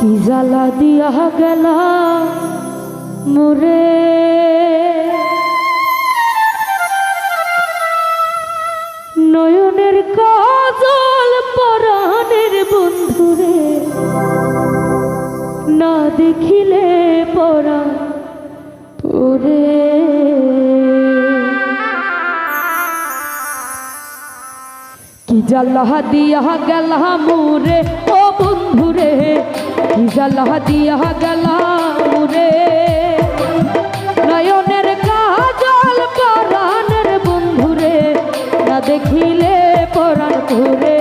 কি জ্বালা দিয়া গেলা মোরে? নয়নের কাজল পরাণের বন্ধুরে, না দেখিলে পরা তোরে। কি জ্বালা দিয়া গেলা মোরে? জ্বালা দিয়া গেলাম রে নয়নের কাজল পরাণের বন্ধুরে, না দেখিলে পরাণ ঘুরে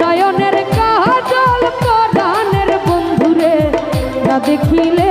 নয়নের কাজল পরাণের বন্ধুরে, না দেখিলে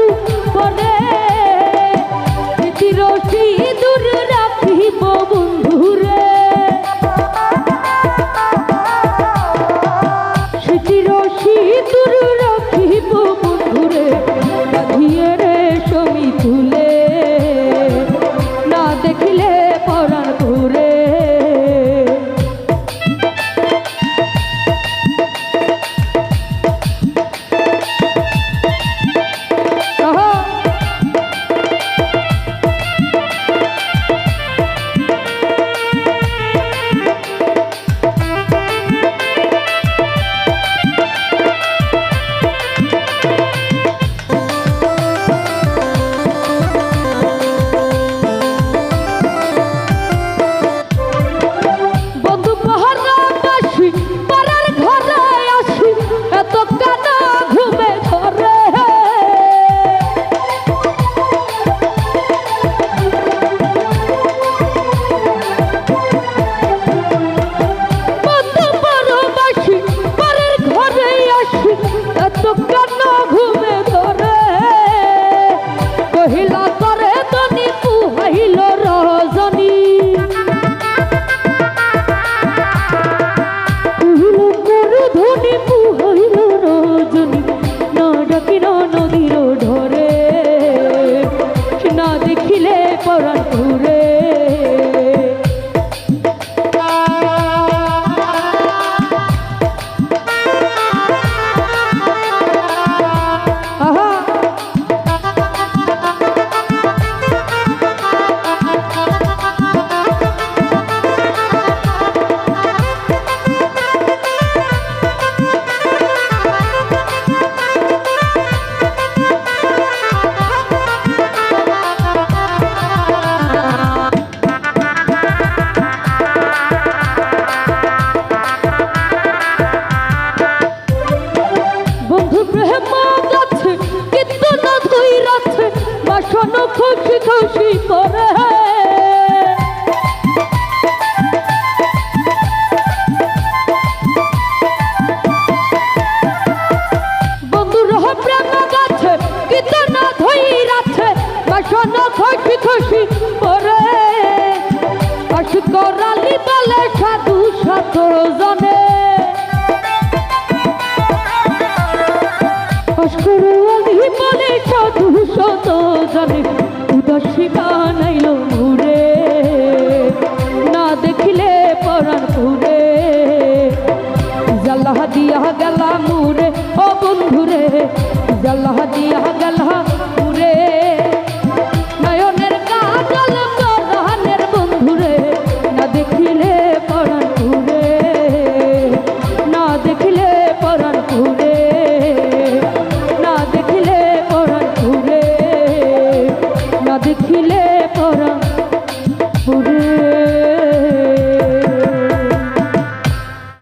বাসন খুশি খুশি করে। বন্ধু রহ প্রেম যাচ্ছে কিন্তু না ধুই রাচ্ছে বাসন খুশি খুশি করে। অসকরালি বলে সাধু জনে। জাল্লাহ দিয়া গেলা মুরে ও বন্ধুরে জাল্লাহ দিয়া গেলা